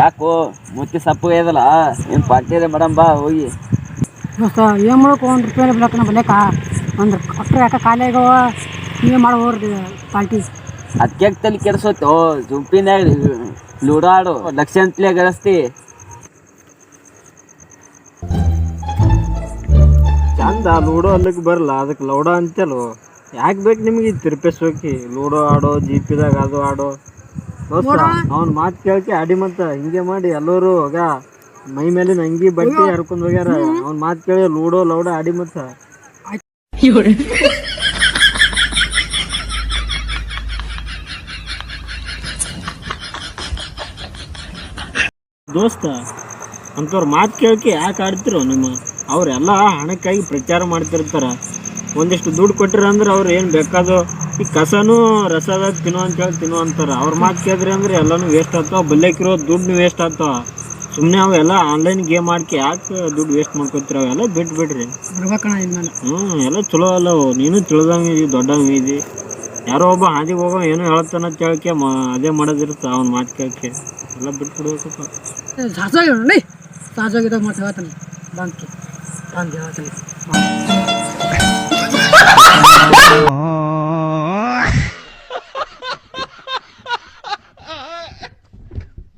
ಯಾಕೋ ಮುತ್ತಿ ಸಪ್ಪು ಇದಲ್ಲ? ಏನು ಪಾರ್ಟಿದೆ ಮೇಡಮ್ ಬಾ ಹೋಗಿ. ದೋಸ್ತ ಏನು ಮಾಡೋಕೆ ಒಂದು ರೂಪಾಯಿ ಬಿಡಕ್ಕೆ ನಮ್ಮ ಒಂದು ಕೊಟ್ಟರೆ ಯಾಕೆ ಖಾಲಿ ಆಗ್ಯಾವ? ನೀವೇ ಮಾಡಿ ಹೋಗ್ರಿ ಪಾರ್ಟಿ ಅದಕ್ಕೆ ತಲೆ ಕೆಡಿಸೋತು? ಜುಂಪಿನಾಗ ಲೂಡೋ ಆಡು. ಲಕ್ಷ ಅಂತಲೇ ಗಳಿಸ್ತಿ. ಚಂದ ಲೂಡೋ ಅಲ್ಲಕ್ಕೆ ಬರಲ್ಲ ಅದಕ್ಕೆ ಲೌಡೋ ಅಂತೇಳು ಯಾಕೆ ಬೇಕು ನಿಮಗೆ ತಿರುಪಿಸೋಕಿ ಲೂಡೋ ಆಡೋ ಜಿಪಿದಾಗ ಅದು ಆಡೋ? ಅವ್ನ ಮಾತು ಕೇಳಕ್ಕೆ ಅಡಿ ಮತ್ತ. ಹಿಂಗೆ ಮಾಡಿ ಎಲ್ಲರೂ ಹೋಗ. ಮೈ ಮೇಲೆ ಅಂಗಿ ಬಟ್ಟೆ ಹರ್ಕೊಂಡ್ ಹೋಗ್ಯಾರ. ಅವ್ನ ಮಾತು ಕೇಳಿ ಲೂಡೋ ಲೌಡ ಅಡಿ ಮತ್ತ. ದೋಸ್ತ ಅಂತವ್ರ ಮಾತು ಕೇಳಕ್ಕೆ ಯಾಕೆ ಆಡ್ತಿರೋ ನಿಮ್ಮ? ಅವರೆಲ್ಲ ಹಣಕ್ಕಾಗಿ ಪ್ರಚಾರ ಮಾಡ್ತಿರ್ತಾರ. ಒಂದಿಷ್ಟು ದುಡ್ಡು ಕೊಟ್ಟಿರ ಅಂದ್ರೆ ಅವ್ರು ಏನು ಬೇಕಾದೋ ಈ ಕಸನೂ ರಸದಾಗ ತಿನ್ನು ಅಂತ ಹೇಳಿ ತಿನ್ನೋ ಅಂತಾರೆ. ಅವ್ರ ಮಾತು ಕೇಳಿದ್ರಿ ಅಂದ್ರೆ ಎಲ್ಲನೂ ವೇಸ್ಟ್ ಆಗ್ತಾವ ಬಲ್ಲೆಕಿರೋ ದುಡ್ಡು ವೇಸ್ಟ್ ಆಗ್ತಾವ. ಸುಮ್ಮನೆ ಅವೆಲ್ಲ ಆನ್ಲೈನ್ ಗೇಮ್ ಆಡ್ಕೆ ಯಾಕೆ ದುಡ್ಡು ವೇಸ್ಟ್ ಮಾಡ್ಕೊತೀರ ಅವೆಲ್ಲ ಬಿಟ್ಟು ಬಿಡ್ರಿ ಬರ್ಬೇಕಣ್ಣ ಇನ್ಮೇಲೆ ಹ್ಞೂ ಎಲ್ಲ ಚಲೋ ಅಲ್ಲ ಅವು. ನೀನು ತಿಳಿದಂಗೆ ಇದೀವಿ ದೊಡ್ಡಂಗೆ ಇದಿ. ಯಾರೋ ಒಬ್ಬ ಹಾದಿಗೆ ಹೋಗೋ ಏನೋ ಹೇಳ್ತಾನ ಅಂತ ಮಾ ಅದೇ ಮಾಡೋದಿರುತ್ತೆ ಅವ್ನ ಮಾತು ಕೇಳಕ್ಕೆ ಎಲ್ಲ ಬಿಟ್ಟು ಬಿಡ್ಬೇಕಪ್ಪ ಸಾಸಾಗಿ ನೋಡಿ. ಸಾಸಾಗಿದ್ದಾಗ ಮತ್ತೆ ಹೇಳ್ತಾನೆ. ಬಂತು ಬಂದು ಹೇಳ್ತಾನೆ.